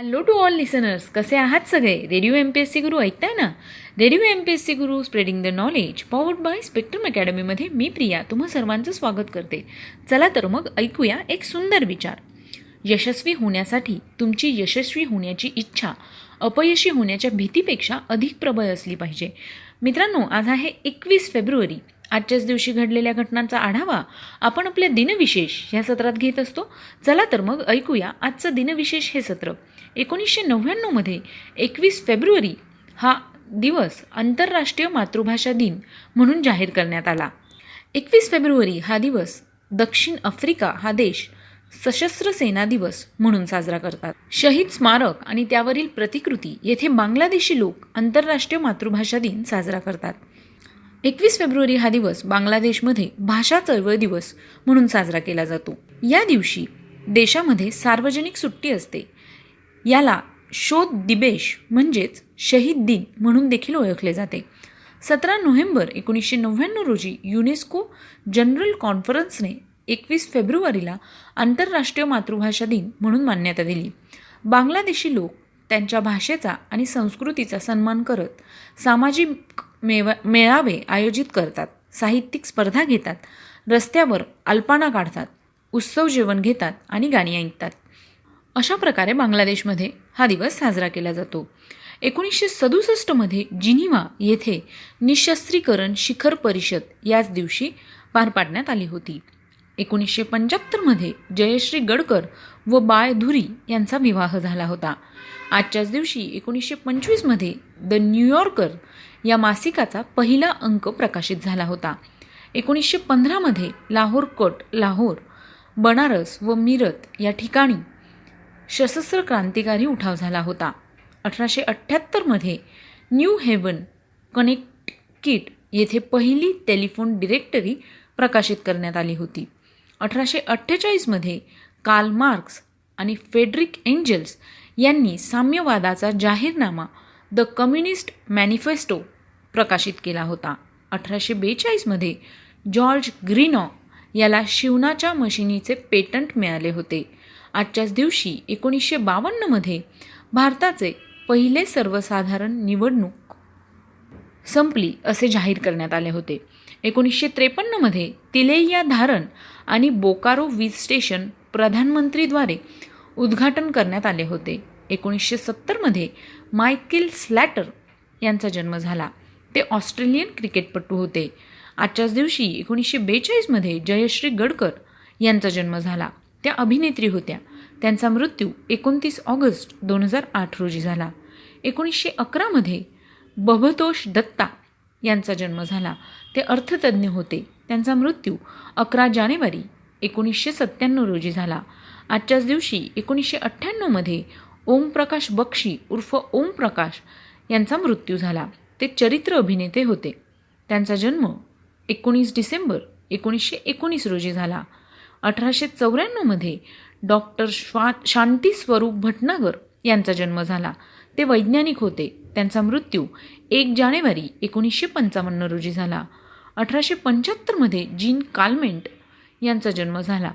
Hello to all listeners कसे आहात सगळे? Radio M P S C Guru ऐकताय ना? Radio M P S C Guru spreading the knowledge powered by spectrum अकॅडमीमध्ये मी प्रिया तुम्हा सर्वांचं स्वागत करते. चला तर मग ऐकूया एक सुंदर विचार. यशस्वी होण्यासाठी तुमची यशस्वी होण्याची इच्छा अपयशी होण्याच्या भीतीपेक्षा अधिक प्रबळ असली पाहिजे. मित्रांनो आज आहे एकवीस फेब्रुवारी. आजच्याच दिवशी घडलेल्या घटनांचा आढावा आपण आपल्या दिनविशेष ह्या सत्रात घेत असतो. चला तर मग ऐकूया आजचं दिनविशेष हे सत्र. एकोणीसशे नव्याण्णवमध्ये एकवीस फेब्रुवारी हा दिवस आंतरराष्ट्रीय मातृभाषा दिन म्हणून जाहीर करण्यात आला. एकवीस फेब्रुवारी हा दिवस दक्षिण आफ्रिका हा देश सशस्त्र सेना दिवस म्हणून साजरा करतात. शहीद स्मारक आणि त्यावरील प्रतिकृती येथे बांगलादेशी लोक आंतरराष्ट्रीय मातृभाषा दिन साजरा करतात. एकवीस फेब्रुवारी हा दिवस बांगलादेशमध्ये भाषा चळवळ दिवस म्हणून साजरा केला जातो. या दिवशी देशामध्ये सार्वजनिक सुट्टी असते. याला शोध दिबेश म्हणजेच शहीद दिन म्हणून देखील ओळखले जाते. सतरा नोव्हेंबर एकोणीसशे नव्याण्णव रोजी युनेस्को जनरल कॉन्फरन्सने एकवीस फेब्रुवारीला आंतरराष्ट्रीय मातृभाषा दिन म्हणून मान्यता दिली. बांगलादेशी लोक त्यांच्या भाषेचा आणि संस्कृतीचा सन्मान करत सामाजिक मेवा मेळावे आयोजित करतात साहित्यिक स्पर्धा घेतात रस्त्यावर अल्पाना काढतात उत्सव जेवण घेतात आणि गाणी ऐकतात. अशा प्रकारे बांगलादेशमध्ये हा दिवस साजरा केला जातो. एकोणीसशे सदुसष्टमध्ये जिनिव्हा येथे निशस्त्रीकरण शिखर परिषद याच दिवशी पार पाडण्यात आली होती. एकोणीसशे पंच्याहत्तरमध्ये जयश्री गडकर व बाय धुरी यांचा विवाह झाला होता. आजच्याच दिवशी एकोणीसशे पंचवीसमध्ये द न्यूयॉर्कर या मासिकाचा पहिला अंक प्रकाशित झाला होता. एकोणीसशे पंधरामध्ये लाहोर कट लाहोर बनारस व मिरत या ठिकाणी सशस्त्र क्रांतिकारी उठाव झाला होता. अठराशे अठ्ठ्याहत्तरमध्ये न्यू हेवन कनेक्टिकिट येथे पहिली टेलिफोन डिरेक्टरी प्रकाशित करण्यात आली होती. अठराशे अठ्ठेचाळीसमध्ये कार्ल मार्क्स आणि फेडरिक एंजल्स यांनी साम्यवादाचा जाहीरनामा द कम्युनिस्ट मॅनिफेस्टो प्रकाशित केला होता. अठराशे बेचाळीसमध्ये जॉर्ज ग्रीनॉ याला शिवनाच्या मशिनीचे पेटंट मिळाले होते. आजच्याच दिवशी एकोणीसशे बावन्नमध्ये भारताचे पहिले सर्वसाधारण निवडणूक संपली असे जाहीर करण्यात आले होते. एकोणीसशे त्रेपन्नमध्ये तिलेया धारण आणि बोकारो वीज स्टेशन प्रधानमंत्रीद्वारे उद्घाटन करण्यात आले होते. एकोणीसशे सत्तरमध्ये मायकेल स्लॅटर यांचा जन्म झाला. ते ऑस्ट्रेलियन क्रिकेटपटू होते. आजच्याच दिवशी एकोणीसशे बेचाळीसमध्ये जयश्री गडकर यांचा जन्म झाला. त्या अभिनेत्री होत्या. त्यांचा मृत्यू एकोणतीस ऑगस्ट दोन हजार आठ रोजी झाला. एकोणीसशे अकरामध्ये बभतोष दत्ता यांचा जन्म झाला. ते अर्थतज्ज्ञ होते. त्यांचा मृत्यू अकरा जानेवारी एकोणीसशे सत्त्याण्णव रोजी झाला. आजच्याच दिवशी एकोणीसशे अठ्ठ्याण्णवमध्ये ओमप्रकाश बक्षी उर्फ ओमप्रकाश यांचा मृत्यू झाला. ते चरित्र अभिनेते होते. त्यांचा जन्म एकोणीस डिसेंबर एकोणीसशे एकोणीस रोजी झाला. अठराशे चौऱ्याण्णवमध्ये डॉक्टर श्वा शांती स्वरूप भटनागर यांचा जन्म झाला. ते वैज्ञानिक होते. त्यांचा मृत्यू एक जानेवारी एकोणीसशे पंचावन्न रोजी झाला. अठराशे पंच्याहत्तरमध्ये जीन कालमेंट यांचा जन्म झाला.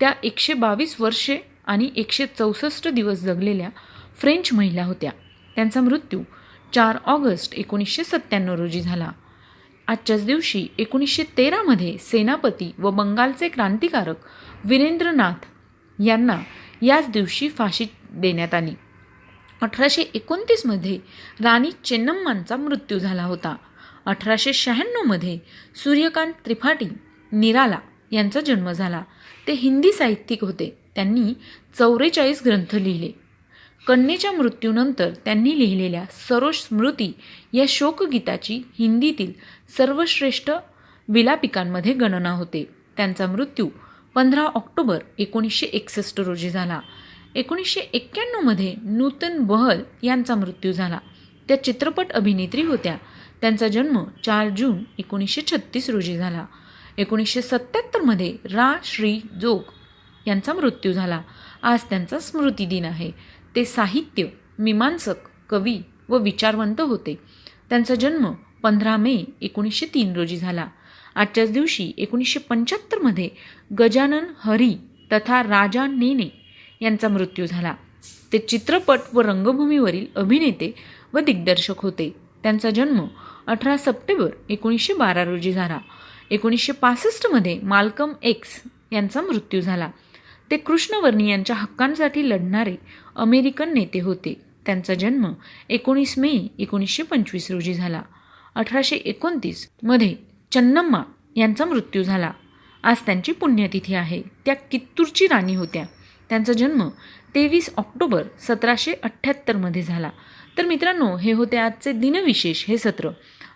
त्या एकशे बावीस वर्षे आणि एकशे चौसष्ट दिवस जगलेल्या फ्रेंच महिला होत्या. त्यांचा मृत्यू चार ऑगस्ट एकोणीसशे सत्त्याण्णव रोजी झाला. आजच्याच दिवशी एकोणीसशे तेरामध्ये सेनापती व बंगालचे क्रांतिकारक वीरेंद्रनाथ यांना याच दिवशी फाशी देण्यात आली. अठराशे एकोणतीसमध्ये राणी चेन्नम्मांचा मृत्यू झाला होता. अठराशे शहाण्णवमध्ये सूर्यकांत त्रिपाठी निराला यांचा जन्म झाला. ते हिंदी साहित्यिक होते. त्यांनी चौवेचाळीस ग्रंथ लिहिले. कन्येच्या मृत्यूनंतर त्यांनी लिहिलेल्या सरोज स्मृती या शोकगीताची हिंदीतील सर्वश्रेष्ठ विलापिकांमध्ये गणना होते. त्यांचा मृत्यू पंधरा ऑक्टोबर एकोणीसशे एकसष्ट रोजी झाला. एकोणीसशे एक्क्याण्णवमध्ये नूतन बहल यांचा मृत्यू झाला. त्या चित्रपट अभिनेत्री होत्या. त्यांचा जन्म चार जून एकोणीसशे छत्तीस रोजी झाला. एकोणीसशे सत्त्याहत्तरमध्ये रा श्री जोग यांचा मृत्यू झाला. आज त्यांचा स्मृती दिन आहे. ते साहित्य मीमांसक कवी व विचारवंत होते. त्यांचा जन्म पंधरा मे एकोणीसशे तीन रोजी झाला. आजच्याच दिवशी एकोणीसशे पंच्याहत्तरमध्ये गजानन हरी तथा राजा नेने यांचा मृत्यू झाला. ते चित्रपट व रंगभूमीवरील अभिनेते व दिग्दर्शक होते. त्यांचा जन्म अठरा सप्टेंबर एकोणीसशे बारा रोजी झाला. एकोणीसशे पासष्टमध्ये माल्कम एक्स यांचा मृत्यू झाला. ते कृष्णवर्णी यांच्या हक्कांसाठी लढणारे अमेरिकन नेते होते. त्यांचा जन्म एकोणीस मे एकोणीसशे पंचवीस रोजी झाला. अठराशे एकोणतीसमध्ये चन्नम्मा यांचा मृत्यू झाला. आज त्यांची पुण्यतिथी आहे. त्या कित्तूरची राणी होत्या. त्यांचा जन्म तेवीस ऑक्टोबर सतराशे अठ्ठ्याहत्तरमध्ये झाला. तर मित्रांनो हे होते आजचे दिनविशेष हे सत्र.